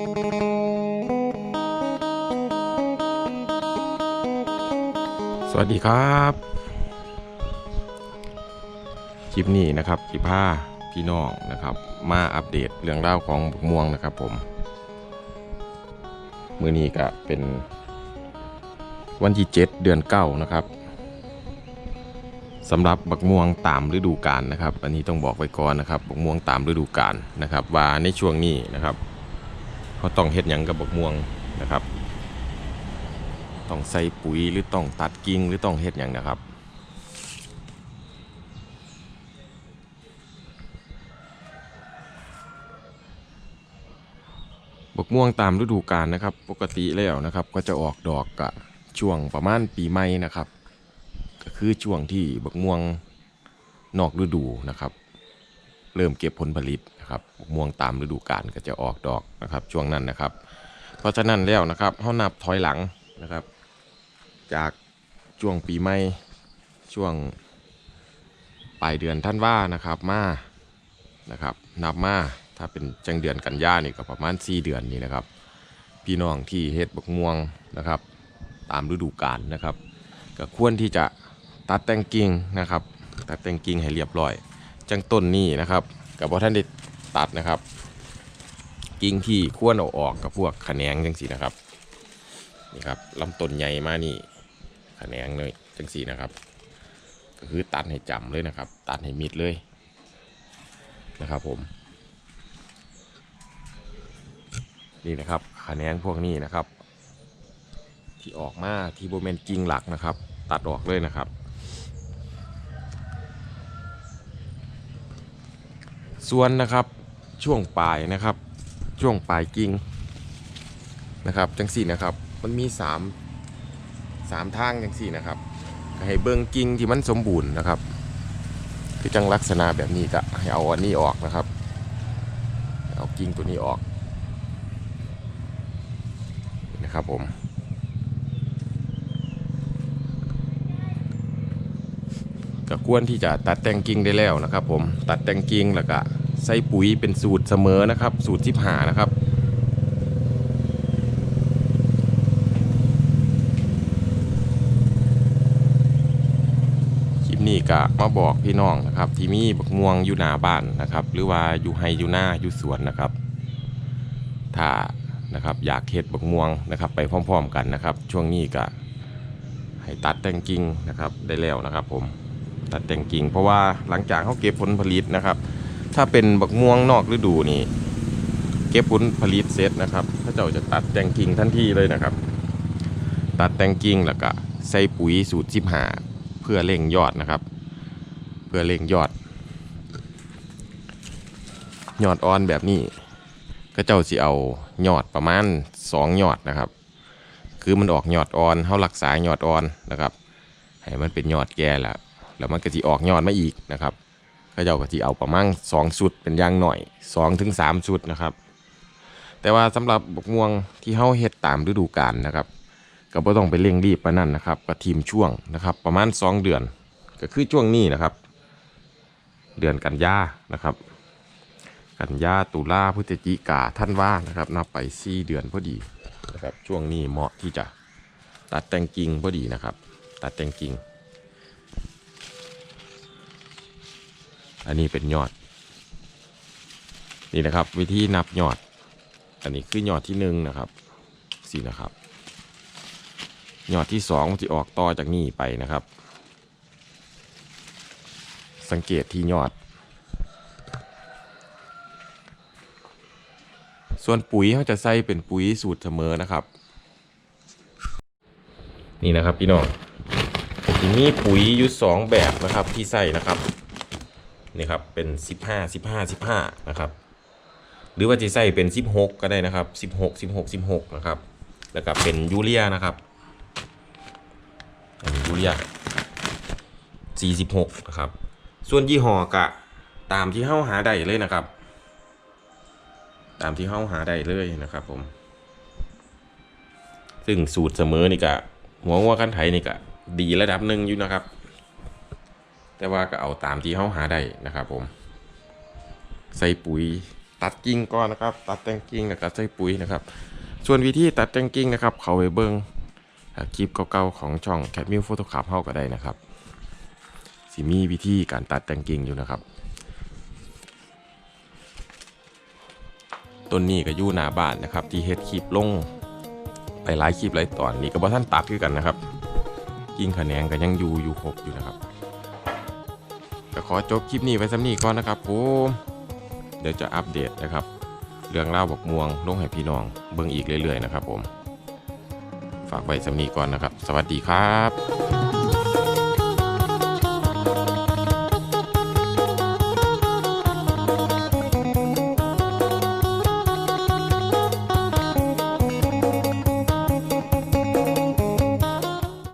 สวัสดีครับคลิปนี้นะครับคลิปผ้าพี่น้องนะครับ มาอัปเดตเรื่องเล่าวของบกม่วงนะครับผม มือนี้ก็เป็นวันที่ 7 เดือนเก้านะครับสำหรับบักม่วงตามฤดูกาลนะครับ อันนี้ต้องบอกไว้ก่อนนะครับบักม่วงตามฤดูกาลนะครับว่าในช่วงนี้นะครับ เขาต้องเฮ็ดหยังกับบักม่วงนะครับ ต้องใส่ปุ๋ยหรือต้องตัดกิ่งหรือต้องเฮ็ดหยังนะครับบกม่วงตามฤดูกาลนะครับ ปกติแล้วนะครับ ก็จะออกดอกกะช่วงประมาณปีใหม่นะครับ ก็คือช่วงที่บกม่วงนอกฤดูนะครับ เริ่มเก็บผลผลิต นะครับม่วงตามฤดูกาลก็จะออกดอกนะครับ ช่วงนั้นนะครับ เพราะฉะนั้นแล้วนะครับเขานับถอยหลังนะครับ จากช่วงปีใหม่ช่วงปลายเดือนท่านว่านะครับมานะครับนับมาถ้าเป็นจังเดือนกันยานี่ก็ประมาณ 4 เดือนนี่นะครับ พี่น้องที่เฮ็ดบักม่วงนะครับ ตามฤดูกาลนะครับ ก็ควรที่จะตัดแต่งกิ่งนะครับ ตัดแต่งกิ่งให้เรียบร้อย จังต้นนี้นะครับกับพอท่านได้ ตัดนะครับ กิ่งที่ควเอาออกกับพวกแขนงจังสีนะครับนี่ครับลำต้นใหญ่มานี่แขนงเลยจังสีนะครับก็คือตัดให้จำเลยนะครับ ตัดให้มิดเลยนะครับผมนี่นะครับแขนงพวกนี้นะครับ ที่ออกมาที่โบเมนกิ่งหลักนะครับ ตัดออกเลยนะครับส่วนนะครับ ช่วงปลายนะครับ ช่วงปลายกิ่งนะครับจังสี่นะครับ มันมีสามสามทางจังสี่นะครับให้เบิ้งกิ่งที่มันสมบูรณ์นะครับ คือจังลักษณะแบบนี้ก็ให้เอาอันนี้ออกนะครับ เอากิ่งตัวนี้ออกนะครับผมก็ควรที่จะตัดแต่งกิ่งได้แล้วนะครับ ผมตัดแต่งกิ่งแล้วก็ ใส่ปุ๋ยเป็นสูตรเสมอนะครับ สูตรสิบหานะครับคลิปนี้ก็มาบอกพี่น้องนะครับ ที่มีบักม่วงอยู่หน้าบ้านนะครับ หรือว่าอยู่ไฮอยู่หน้าอยู่สวนนะครับ ถ้านะครับอยากเฮ็ดบักม่วงนะครับ ไปพร้อมๆกันนะครับ ช่วงนี้ก็ให้ตัดแต่งกิ่งนะครับได้แล้วนะครับ ผมตัดแต่งกิ่งเพราะว่าหลังจากเขาเก็บผลผลิตนะครับ ถ้าเป็นบักม่วงนอกฤดูนี่ เก็บผลผลิตเสร็จนะครับพระเจ้าจะตัดแต่งกิ่งทันทีเลยนะครับ ตัดแต่งกิ่งแล้วก็ใส่ปุ๋ยสูตรสิบหาเพื่อเร่งยอดนะครับ เพื่อเร่งยอด ยอดอ่อนแบบนี้ ก็เจ้าสิเอายอดประมาณสองยอดนะครับ คือมันออกยอดอ่อนเขารักษายอดอ่อนนะครับให้มันเป็นยอดแก่แล้วแล้วมันก็จะออกยอดมาอีกนะครับ ก็เจ้าก็จะเอาประมาณสองชุดเป็นอย่างหน่อยสองถึงสามชุดนะครับ แต่ว่าสำหรับบกม่วงที่เฮาเฮ็ดตามฤดูกาลนะครับก็บ่ต้องไปเร่งรีบปานนั้นนะครับก็ทีมช่วงนะครับ ประมาณ 2 เดือน ก็คือช่วงนี้นะครับ เดือนกันยานะครับ กันยาตุลาพฤศจิกาท่านว่านะครับ นับไป 4 เดือนพอดีนะครับช่วงนี้เหมาะที่จะตัดแต่งกิ่งพอดีนะครับ ตัดแต่งกิ่ง อันนี้เป็นยอด นี่นะครับ วิธีนับยอด อันนี้คือยอดที่หนึ่งนะครับสี่นะครับ ยอดที่สองที่ออกต่อจากนี้ไปนะครับ สังเกตที่ยอด ส่วนปุ๋ยเขาจะใส่เป็นปุ๋ยสูตรเสมอนะครับ นี่นะครับพี่น้องทีนี้ปุ๋ยอยู่สองแบบนะครับที่ใส่นะครับ นี่ครับเป็น 15 15 15นะครับหรือว่าจะใส่เป็น 16 ก็ได้นะครับ 16 16 16นะครับแล้วก็เป็นยูเรียนะครับอันนี้ยูเรีย46นะครับส่วนยี่ห้อกะตามที่เฮาหาได้เลยนะครับ ตามที่เฮาหาได้เลยนะครับผมซึ่งสูตรเสมอนี่กะหัวหัวกันไถนี่กะดีระดับหนึ่งอยู่นะครับ แต่ว่าก็เอาตามที่เฮาหาได้นะครับผม ใส่ปุ๋ยตัดกิ่งก่อนนะครับ ตัดแต่งกิ่งแล้วก็ใส่ปุ๋ยนะครับ ส่วนวิธีตัดแต่งกิ่งนะครับ เขาไปเบิ้งคลิปเก่าๆของช่องแคทมิวโฟโต้คาร์เฮาก็ได้นะครับสิมีวิธีการตัดแต่งกิ่งอยู่นะครับต้นนี้ก็อยู่หน้าบ้านนะครับ ที่เฮ็ดคลิปลงไปหลายคลิปหลายตอนนี่ก็บ่ท่านตัดคือกันนะครับ กิ่งขแหนงก็ยังอยู่อยู่ครบอยู่นะครับ ก็ขอจบคลิปนี้ไว้สำนี้ก่อนนะครับผมเดี๋ยวจะอัปเดตนะครับ เรื่องเล่าบอกม่วงลงให้พี่น้องเบิ่งอีกเรื่อยๆนะครับผม ฝากไว้สำนี้ก่อนนะครับ สวัสดีครับ